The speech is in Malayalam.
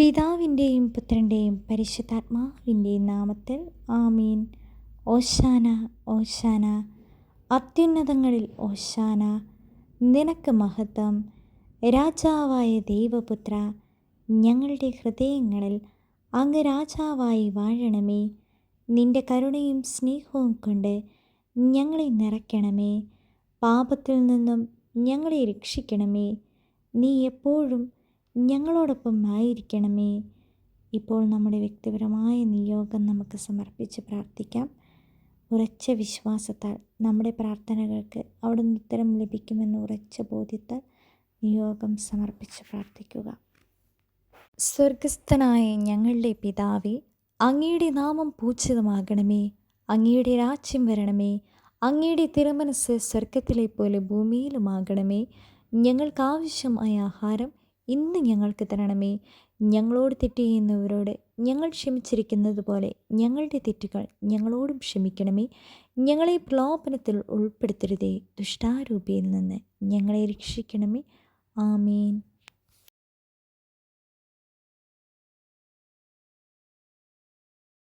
പിതാവിന്റെയും പുത്രന്റെയും പരിശുദ്ധാത്മാവിന്റെയും നാമത്തിൽ ആമീൻ. ഓശാന ഓശാന. അത്യുന്നതങ്ങളിൽ ഓശാന. നിനക്ക് മഹത്വം. രാജാവായ ദൈവപുത്ര ഞങ്ങളുടെ ഹൃദയങ്ങളിൽ അങ്ങ് രാജാവായി വാഴണമേ. നിന്റെ കരുണയും സ്നേഹവും കൊണ്ട് ഞങ്ങളെ നിറയ്ക്കണമേ. പാപത്തിൽ നിന്നും ഞങ്ങളെ രക്ഷിക്കണമേ. നീ എപ്പോഴും ഞങ്ങളോടൊപ്പം ആയിരിക്കണമേ ഇപ്പോൾ നമ്മുടെ വ്യക്തിപരമായ നിയോഗം നമുക്ക് സമർപ്പിച്ച് പ്രാർത്ഥിക്കാം. ഉറച്ച വിശ്വാസത്താൽ നമ്മുടെ പ്രാർത്ഥനകൾക്ക് അവിടുന്ന് ഉത്തരം ലഭിക്കുമെന്ന് ഉറച്ച ബോധ്യത്താൽ നിയോഗം സമർപ്പിച്ച് പ്രാർത്ഥിക്കുക. സ്വർഗസ്ഥനായ ഞങ്ങളുടെ പിതാവേ അങ്ങയുടെ നാമം പൂജിതമാകണമേ. അങ്ങയുടെ രാജ്യം വരണമേ. അങ്ങയുടെ തിരുമനസ് സ്വർഗത്തിലെ പോലെ ഭൂമിയിലുമാകണമേ. ഞങ്ങൾക്ക് ആവശ്യമായ ആഹാരം ഇന്ന് ഞങ്ങൾക്ക് തരണമേ. ഞങ്ങളോട് തെറ്റ് ചെയ്യുന്നവരോട് ഞങ്ങൾ ക്ഷമിച്ചിരിക്കുന്നത് പോലെ ഞങ്ങളുടെ തെറ്റുകൾ ഞങ്ങളോടും ക്ഷമിക്കണമേ. ഞങ്ങളെ പ്രലോഭനത്തിൽ ഉൾപ്പെടുത്തരുതേ. ദുഷ്ടാരൂപിയിൽ നിന്ന് ഞങ്ങളെ രക്ഷിക്കണമേ. ആമീൻ.